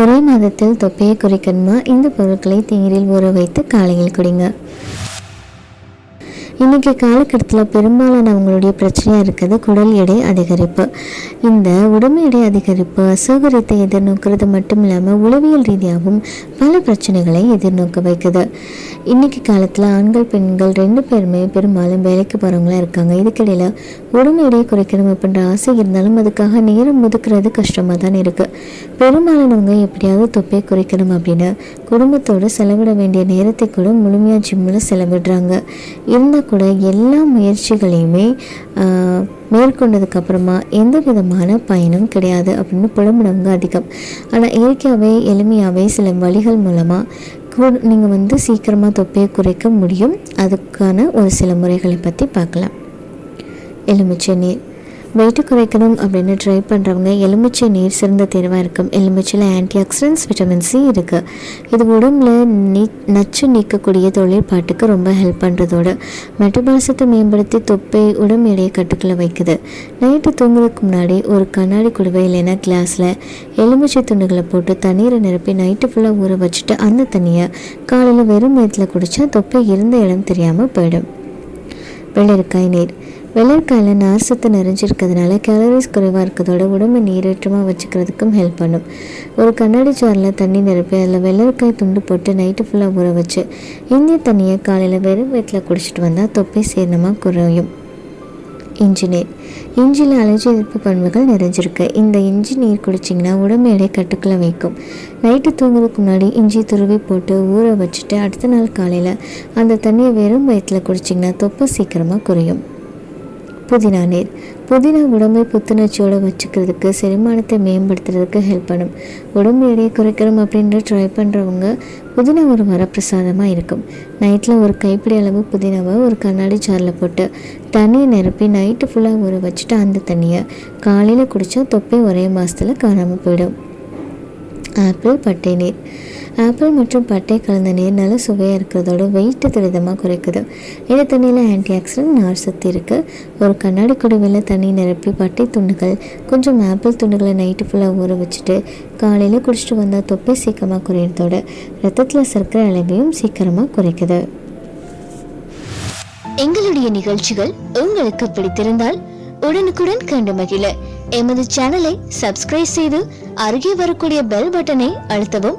ஒரே மாதத்தில் தொப்பையை குறைக்கணுமா? இந்த பொருட்களை தண்ணீரில் ஊற வைத்து காலையில் குடிங்க. இன்றைக்கி காலகட்டத்தில் பெரும்பாலானவங்களுடைய பிரச்சனையாக இருக்கிறது குடல் எடை அதிகரிப்பு. இந்த உடம்பு எடை அதிகரிப்பு அசௌகரியத்தை எதிர்நோக்கிறது மட்டும் இல்லாமல் உளவியல் ரீதியாகவும் பல பிரச்சனைகளை எதிர்நோக்க வைக்குது. இன்றைக்கி காலத்தில் ஆண்கள் பெண்கள் ரெண்டு பேருமே பெரும்பாலும் வேலைக்கு போகிறவங்களா இருக்காங்க. இதுக்கிடையில் உடம்பு எடையை குறைக்கணும் அப்படின்ற ஆசை இருந்தாலும் அதுக்காக நேரம் ஒதுக்குறது கஷ்டமாக தான் இருக்குது பெரும்பாலானவங்க எப்படியாவது தொப்பையை குறைக்கணும் அப்படின்னு குடும்பத்தோடு செலவிட வேண்டிய நேரத்தை கூட முழுமையாக ஜிம்மில் செலவிடுறாங்க. இருந்தால் கூட எல்லா முயற்சிகளையுமே மேற்கொண்டதுக்கப்புறமா எந்த விதமான பயனும் கிடையாது அப்படின்னு புலம்புனவங்க அதிகம். ஆனால் இயற்கையாகவே எளிமையாகவே சில வழிகள் மூலமாக கூ நீங்கள் வந்து சீக்கிரமாக தொப்பையை குறைக்க முடியும். அதுக்கான ஒரு சில முறைகளை பற்றி பார்க்கலாம். எலுமிச்சை நீர் வெயிட்டு குறைக்கணும் அப்படின்னு ட்ரை பண்ணுறவங்க எலுமிச்சை நீர் சிறந்த தேர்வாக இருக்கும். எலுமிச்சையில் ஆன்டி ஆக்சிடென்ட்ஸ் விட்டமின் சி இருக்குது இது உடம்புல நீ நச்சு நீக்கக்கூடிய தொழிற்பாட்டுக்கு ரொம்ப ஹெல்ப் பண்ணுறதோடு மெட்டபாலிசத்தை மேம்படுத்தி தொப்பை உடம்பு எடையை கட்டுக்குள்ளே வைக்குது. நைட்டு தூங்குறதுக்கு முன்னாடி ஒரு கண்ணாடி குடுவை இல்லைன்னா கிளாஸில் எலுமிச்சை துண்டுகளை போட்டு தண்ணீரை நிரப்பி நைட்டு ஃபுல்லாக ஊற வச்சுட்டு அந்த தண்ணியை காலையில் வெறும் வயிற்றில் குடித்தா தொப்பை இருந்த இடம் தெரியாமல் போயிடும். வெள்ளரிக்காய் நீர். வெள்ளரிக்காயில் நார் சத்து நிறைஞ்சிருக்கிறதுனால கேலரிஸ் குறைவாக இருக்கிறதோட உடம்பை நீரேற்றமாக வச்சுக்கிறதுக்கும் ஹெல்ப் பண்ணும். ஒரு கண்ணாடி ஜாரில் தண்ணி நிரப்பி அதில் வெள்ளரிக்காய் துண்டு போட்டு நைட்டு ஃபுல்லாக ஊற வச்சு இந்திய தண்ணியை காலையில் வெறும் வயிற்றில் குடிச்சிட்டு வந்தால் தொப்பை சீரணமாக குறையும். இஞ்சி நீர் இஞ்சியில் அலர்ஜி எதிர்ப்பு பண்புகள் நிறைஞ்சிருக்கு. இந்த இஞ்சி நீர் குடிச்சிங்கன்னா உடம்பு எடை கட்டுக்குள்ள வைக்கும். நைட்டு தூங்குறதுக்கு முன்னாடி இஞ்சி துருவி போட்டு ஊற வச்சுட்டு அடுத்த நாள் காலையில் அந்த தண்ணியை வெறும் வயிற்றில் குடிச்சிங்கன்னா தொப்பை சீக்கிரமாக குறையும். புதினா நீர். புதினா உடம்பை புத்துணர்ச்சியோடு வச்சுக்கிறதுக்கு செரிமானத்தை மேம்படுத்துறதுக்கு ஹெல்ப் பண்ணும். உடம்பு எடையை குறைக்கணும் அப்படின்ற ட்ரை பண்ணுறவங்க புதினா ஒரு வரப்பிரசாதமாக இருக்கும். நைட்டில் ஒரு கைப்பிடி அளவு புதினாவை ஒரு கண்ணாடி சாரில் போட்டு தண்ணியை நிரப்பி நைட்டு ஃபுல்லாக ஊற வச்சுட்டு அந்த தண்ணியை காலையில் குடித்தா தொப்பை ஒரே மாதத்தில் காணாமல் போயிடும். ஆப்பிள் பட்டை நீர். ஆப்பிள் மற்றும் பட்டை கலந்த நீர் நல்ல சுவையாக இருக்கிறதோட வெயிட்டை துரிதமாக குறைக்குது. இந்த தண்ணியில் ஆன்டி ஆக்சிடென்ட் நார் சத்து இருக்குது ஒரு கண்ணாடி குடுவையில் தண்ணி நிரப்பி பட்டை துண்டுகள் கொஞ்சம் ஆப்பிள் துண்டுகளை நைட்டு ஃபுல்லாக ஊற வச்சுட்டு காலையில் குடிச்சிட்டு வந்தால் தொப்பை சீக்கிரமாக குறையிறதோட ரத்தத்தில் சர்க்கரை அளவையும் சீக்கிரமாக குறைக்குது. எங்களுடைய நிகழ்ச்சிகள் உங்களுக்கு பிடித்திருந்தால் உடனுக்குடன் கண்டு மகிழ. எமது சேனலை சப்ஸ்கிரைப் செய்து அருகே வரக்கூடிய பெல் பட்டனை அழுத்தவும்